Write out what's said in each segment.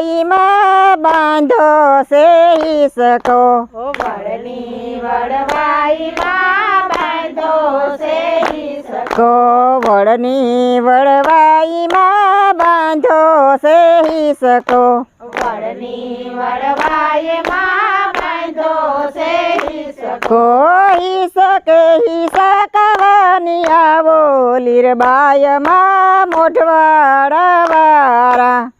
વડવાઈમાં બાંધો છે હિસકો વડની વડવાઈમાં બાંધો છે ઈસકો. કો વડની વડવાઈમાં બાંધો છે હિસકો વડની વડવાઈમાં બાંધો છે ઈસકો. કોઈ શકે હિસકવાની આવો લીરબાયમાં મોઢવાડા વારા ઈસકે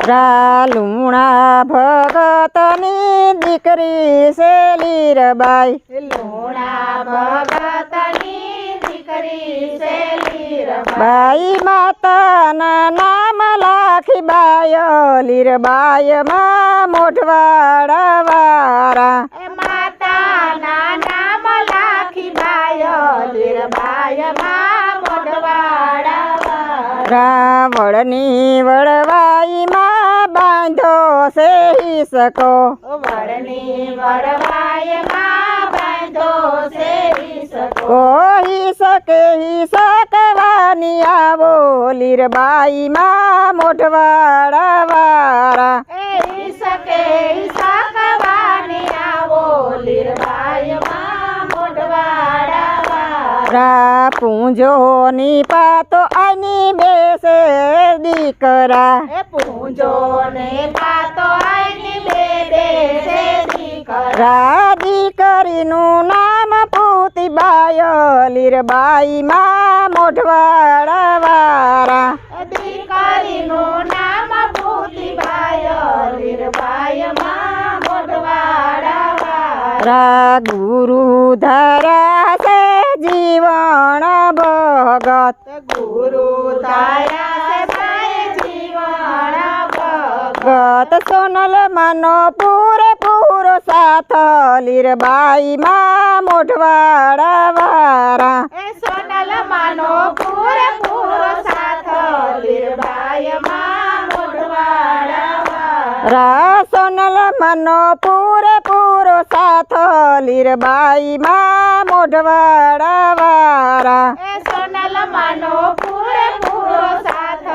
મોઢવાડામાં. રા લુણા ભગતની દીકરી છે લીરબાઈ લુણા ભગતની દીકરી છે લીરબાઈ. બાઈ માતાના નામ લાખી બાય લીરબાયમાં મોઢવાડા વારા માતાના નામ લાખી બાય લીરબાઈમાં મોઢવાડામાં. બાંધો હિસકો વડની વડવાઈમાં બાંધો સેહી શકો કોઈ શકે શકવાની આવો લીરબાઈમાં મોઢવાડા વારા. શકે આવો લીરબાઈમાં મોઢવાડામાં. પૂંજોની પાતો આની બેસે દીકરા એ પૂજો ને પાતો આઈની બે દેશે દીકરા. દીકરીનું નામ પૂતીબાય લીરબાઈમાં મોઢવાડા વારા. દીકરીનું નામ ભૂતિબાય લીરબાઈમાં મોઢવાડા વારા. ગુરુ ધરા જીવન ભગત. ગુરુ દયા છે સાય જીવન ભગત. ગત સોનલ માનો પૂરે પૂરો સાથ. લીરબાઈમાં મોઢવાડા વારા. સોનલ માનો પૂરેપૂરો સાથ. લીરબાઈમાં મોઢવાડા રા સોનલ માનો પૂરે પૂરો સાથ. લીરબાઈમાં મોઢવાડા વારા. સોનલ માનો પૂરેપૂરો સાથ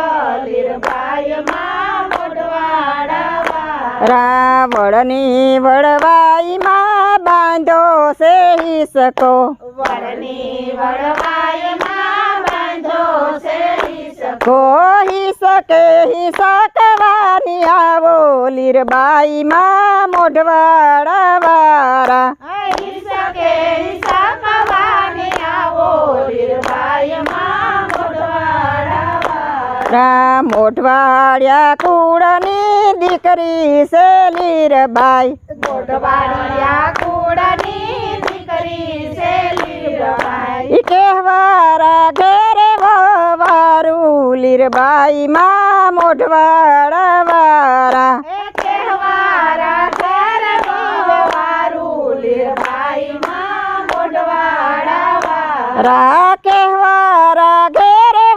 લીરબાઈમાં મોઢવાડામાં. રાવણની વડવાઈમાં બાંધો છે હિસકો વડની વડવાઈમાં બાંધો છે ઈસકો. કોઈ શકે હિસકવાની આવો લીરબાઈમાં મોઢવાડા વારા આવો લીરબાઈમાં. રા મોઢવાડ્યા કુળની દીકરી છે લીરબાઈ મોઢવાડિયા કુળની દીકરી છે લીરબાઈ. ઈ કહેવારા ઘેરે વારું લીરબાઈમાં મોઢવાડા વારા એ કહેવારા ઘર વારું લીરબાઈમાં મોઢવાડામાં. રા કહેવારા ઘેરે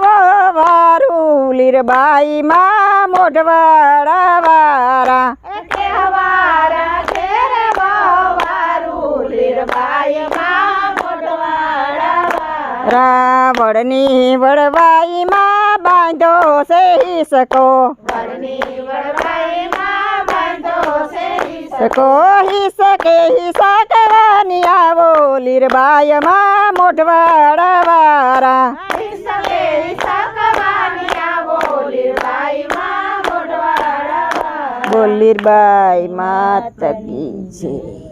વારું લીરબાઈમાં મોઢવાડા વારા એ કહેવારા ઘેર વારું લીરબાઈમાં મોઢવાડામાં. રાવણની વડવાઈમાં બાંધો છે ઈસકો. સકો હિસકે હિસકવાની આવો લીરબાઈમાં મોઢવાડા વારા લીરબાઈમાં મોઢવાડામાં. બોલ લીરબાઈ માત કી છે